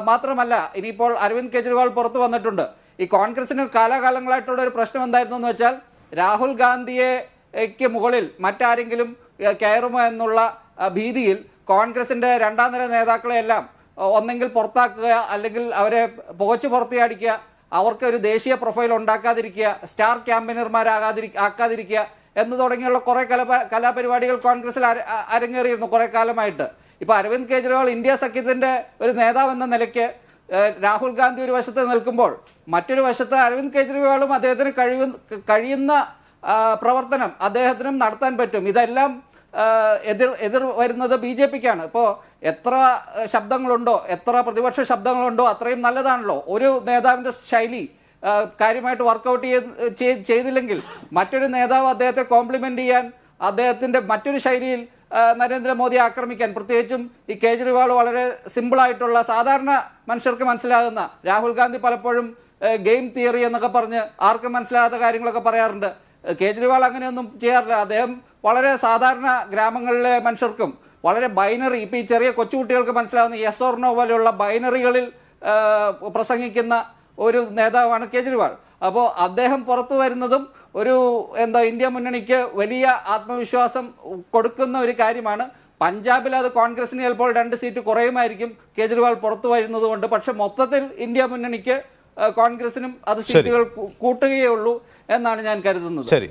മാത്രമല്ല ഇനിയിപ്പോൾ അരവിന്ദ് കെജ്രിവാൾ പുറത്തു വന്നിട്ടുണ്ട്. ഈ കോൺഗ്രസിന് കാലാകാലങ്ങളായിട്ടുള്ള ഒരു പ്രശ്നം എന്തായിരുന്നു എന്ന് വെച്ചാൽ രാഹുൽ ഗാന്ധിയെക്ക് മുകളിൽ മറ്റാരെങ്കിലും കയറുമോ എന്നുള്ള ഭീതിയിൽ കോൺഗ്രസിന്റെ രണ്ടാം നില നേതാക്കളെ എല്ലാം ഒന്നെങ്കിൽ പുറത്താക്കുക അല്ലെങ്കിൽ അവരെ പുകച്ചു പുറത്തിയടിക്കുക അവർക്ക് ഒരു ദേശീയ പ്രൊഫൈൽ ഉണ്ടാക്കാതിരിക്കുക സ്റ്റാർ ക്യാമ്പയിനർമാരാകാതിരി ആക്കാതിരിക്കുക എന്ന് തുടങ്ങിയുള്ള കുറേ കലാ കലാപരിപാടികൾ കോൺഗ്രസിൽ അര- അരങ്ങേറിയിരുന്നു കുറേ കാലമായിട്ട്. ഇപ്പോൾ അരവിന്ദ് കെജ്രിവാൾ ഇന്ത്യ സഖ്യത്തിന്റെ ഒരു നേതാവ് എന്ന നിലയ്ക്ക് രാഹുൽ ഗാന്ധി ഒരു വശത്ത് നിൽക്കുമ്പോൾ മറ്റൊരു വശത്ത് അരവിന്ദ് കെജ്രിവാളും അദ്ദേഹത്തിന് കഴിവ് കഴിയുന്ന പ്രവർത്തനം അദ്ദേഹത്തിനും നടത്താൻ പറ്റും. ഇതെല്ലാം എതിർ എതിർ വരുന്നത് ബി ജെ പിക്കാണ്. ഇപ്പോൾ എത്ര ശബ്ദങ്ങളുണ്ടോ എത്ര പ്രതിപക്ഷ ശബ്ദങ്ങളുണ്ടോ അത്രയും നല്ലതാണല്ലോ. ഒരു നേതാവിന്റെ ശൈലി കാര്യമായിട്ട് വർക്കൗട്ട് ചെയ്ത് ചെയ്തില്ലെങ്കിൽ മറ്റൊരു നേതാവ് അദ്ദേഹത്തെ കോംപ്ലിമെന്റ് ചെയ്യാൻ അദ്ദേഹത്തിന്റെ മറ്റൊരു ശൈലിയിൽ നരേന്ദ്രമോദി ആക്രമിക്കാൻ. പ്രത്യേകിച്ചും ഈ കേജ്രിവാൾ വളരെ സിമ്പിളായിട്ടുള്ള സാധാരണ മനുഷ്യർക്ക് മനസ്സിലാകുന്ന രാഹുൽ ഗാന്ധി പലപ്പോഴും ഗെയിം തിയറി എന്നൊക്കെ പറഞ്ഞ് ആർക്കും മനസ്സിലാകാത്ത കാര്യങ്ങളൊക്കെ പറയാറുണ്ട്. കേജ്രിവാൾ അങ്ങനെയൊന്നും ചെയ്യാറില്ല. അദ്ദേഹം വളരെ സാധാരണ ഗ്രാമങ്ങളിലെ മനുഷ്യർക്കും വളരെ ബൈനറി ഇപ്പം ഈ ചെറിയ കൊച്ചുകുട്ടികൾക്ക് മനസ്സിലാവുന്ന യെസ് ഓർ നോ പോലെയുള്ള ബൈനറികളിൽ പ്രസംഗിക്കുന്ന ഒരു നേതാവാണ് കേജ്രിവാൾ. അപ്പോൾ അദ്ദേഹം പുറത്തു വരുന്നതും ഒരു എന്താ ഇന്ത്യ മുന്നണിക്ക് വലിയ ആത്മവിശ്വാസം കൊടുക്കുന്ന ഒരു കാര്യമാണ്. പഞ്ചാബിൽ അത് കോൺഗ്രസിന് ചിലപ്പോൾ രണ്ട് സീറ്റ് കുറയുമായിരിക്കും. കേജ്രിവാൾ പുറത്തു വരുന്നത് കൊണ്ട് പക്ഷെ മൊത്തത്തിൽ ഇന്ത്യ മുന്നണിക്ക് കോൺഗ്രസിനും അത് സീറ്റുകൾ കൂട്ടുകയേ ഉള്ളൂ എന്നാണ് ഞാൻ കരുതുന്നത്. ശരി.